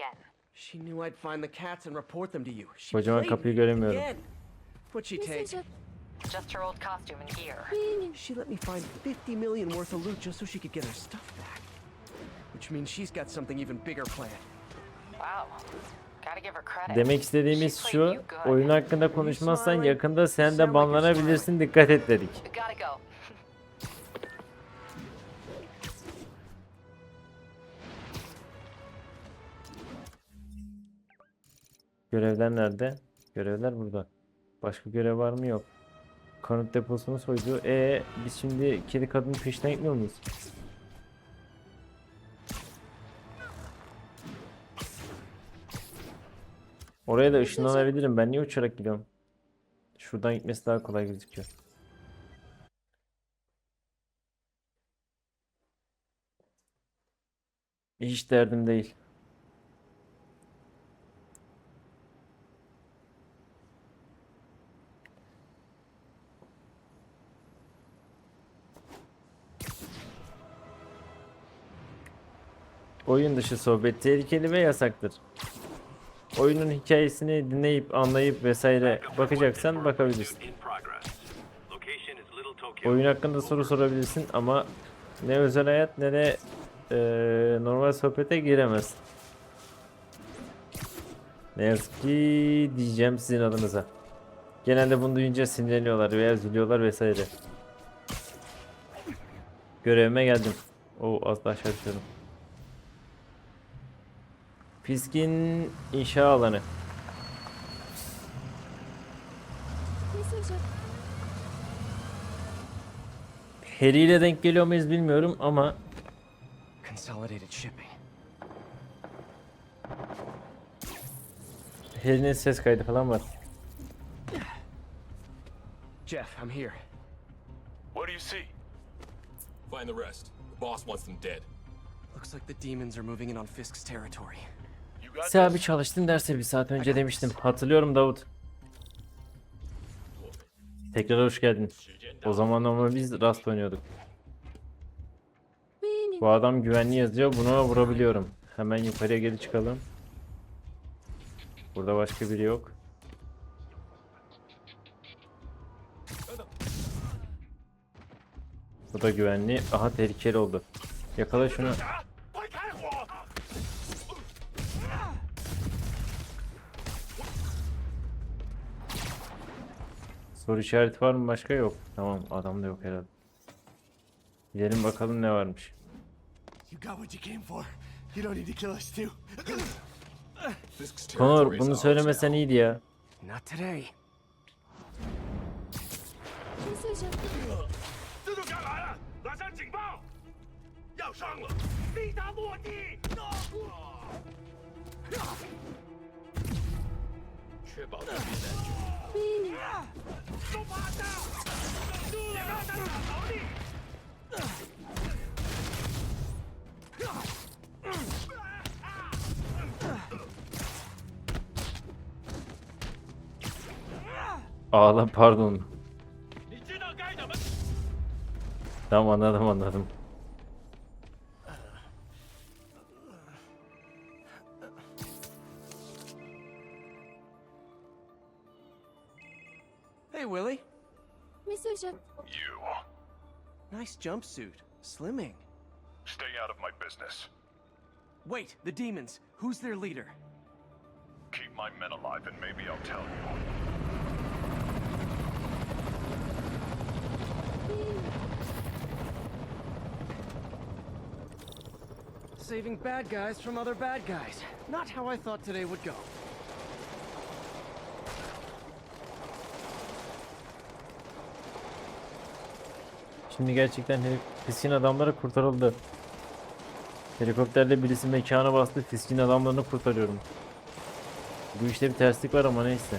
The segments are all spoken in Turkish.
again. She knew I'd find the cats and report them to you. She Kocaman played kapıyı göremiyorum. again. What'd she take? Mesaj at Just her old costume and gear. She let me find 50 million worth of loot just so she could get her stuff back. Which means she's got something even bigger planned. Wow. Gotta give her credit. Demek istediğimiz şu, oyun hakkında konuşmazsan yakında sen de banlanabilirsin dikkat et dedik. Görevler nerede? Görevler burada. Başka görev var mı? Yok. Kanıt deposunu soydu. E biz şimdi kedi kadının peşinden gitmiyor muyuz? Oraya da ışınlanabilirim. Ben niye uçarak gidiyorum? Şuradan gitmesi daha kolay gözüküyor. Hiç derdim değil. Oyun dışı sohbet tehlikeli ve yasaktır. Oyunun hikayesini dinleyip anlayıp vesaire bakacaksan bakabilirsin. Oyun hakkında soru sorabilirsin ama ne özel hayat ne de eee, normal sohbete giremez. Ne yazık ki diyeceğim sizin adınıza. Genelde bunu duyunca sinirleniyorlar veya üzülüyorlar vesaire. Görevime geldim. O az daha aşağı Piskin inşa alanı. Harry ile denk geliyor muyuz bilmiyorum ama Consolidated shipping. Harry'nin ses kaydı falan var. Jeff, I'm here. What do you see? Find the rest. The boss wants them dead. Looks like the demons are moving in on Fisk's territory. Sen abi çalıştın derse bir saat önce demiştim. Hatırlıyorum Davut. Tekrar hoş geldin. O zaman ama biz Rust oynuyorduk. Bu adam güvenli yazıyor. Buna vurabiliyorum. Hemen yukarıya geri çıkalım. Burada başka biri yok. Bu da güvenli. Aha tehlikeli oldu. Yakala şunu. Soru işareti var mı başka? Yok. Tamam adam da yok herhalde. Gidelim bakalım ne varmış. İs bunu söylemesen iyiydi ya. Not today. Ağla pardon. Tamam anladım anladım. Hey, Willie. Mesaj at. You Nice jumpsuit. Slimming. stay out of my business. Wait, the demons. Who's their leader? Keep my men alive, and maybe I'll tell you. Saving bad guys from other bad guys. Not how I thought today would go. Şimdi gerçekten Fisk'in adamları kurtarıldı. Helikopterle birisi mekana bastı. Fisk'in adamlarını kurtarıyorum. Bu işte bir terslik var ama neyse.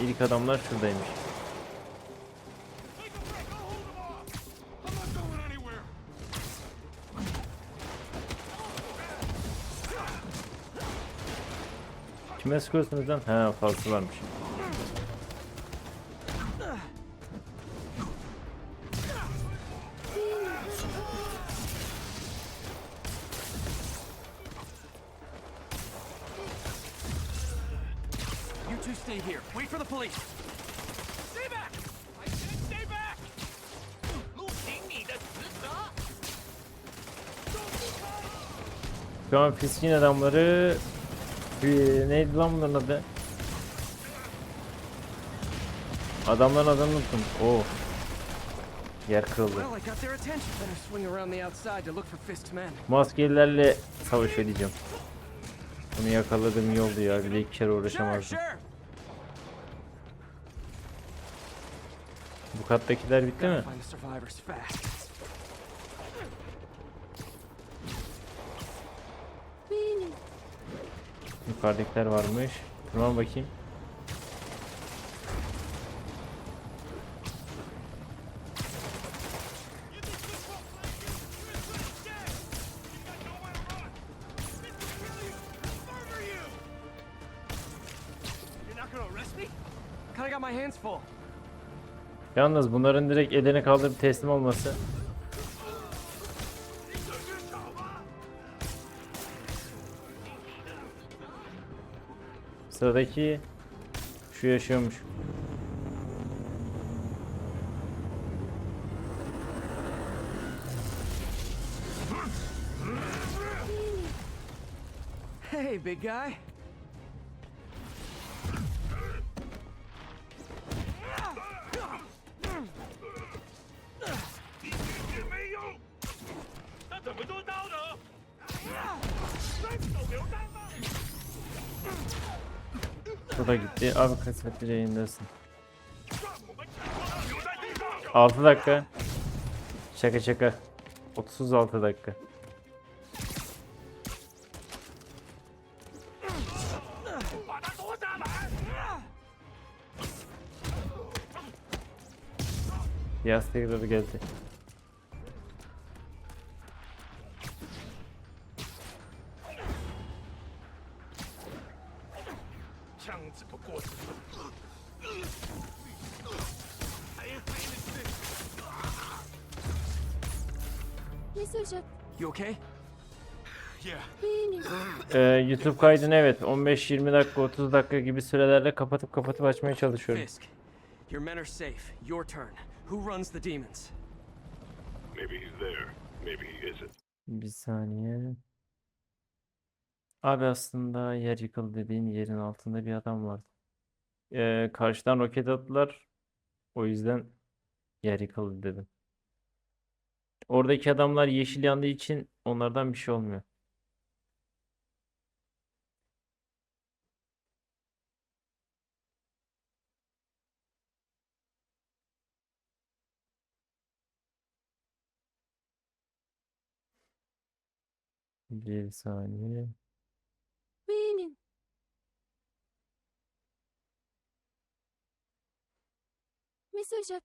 İlk adamlar şuradaymış. Kime sıkıyorsunuz lan? Ha fazla varmış. stay here. Wait for the police. Stay back! I said stay back! Şu an piskin adamları ee, neydi lan bunların adı? Adamların adını unuttum. Oh. Yer kırıldı. Maskelilerle savaş edeceğim. Bunu yakaladığım iyi oldu ya. Bir iki kere uğraşamazdım. Bu kattakiler bitti mi? Yukarıdakiler varmış. Tırman bakayım. Kinda got my hands full. Yalnız bunların direkt elini kaldırıp teslim olması. Sıradaki şu yaşıyormuş. Hey, big guy. Da gitti. Abi kaç saattir yayındasın? 6 dakika. Şaka şaka. 36 dakika. Yastığı da geldi. At. You okay? Benim. Ee, YouTube kaydını evet 15-20 dakika 30 dakika gibi sürelerle kapatıp kapatıp açmaya çalışıyorum. Fisk, your men are safe. Your turn. Who runs the demons? Maybe he's there. Maybe he isn't. Bir saniye. Abi aslında yer yıkıldı dediğin yerin altında bir adam vardı. Ee, karşıdan roket attılar. O yüzden yer yıkıldı dedim. Oradaki adamlar yeşil yandığı için onlardan bir şey olmuyor. Bir saniye. Benim. Mesaj at.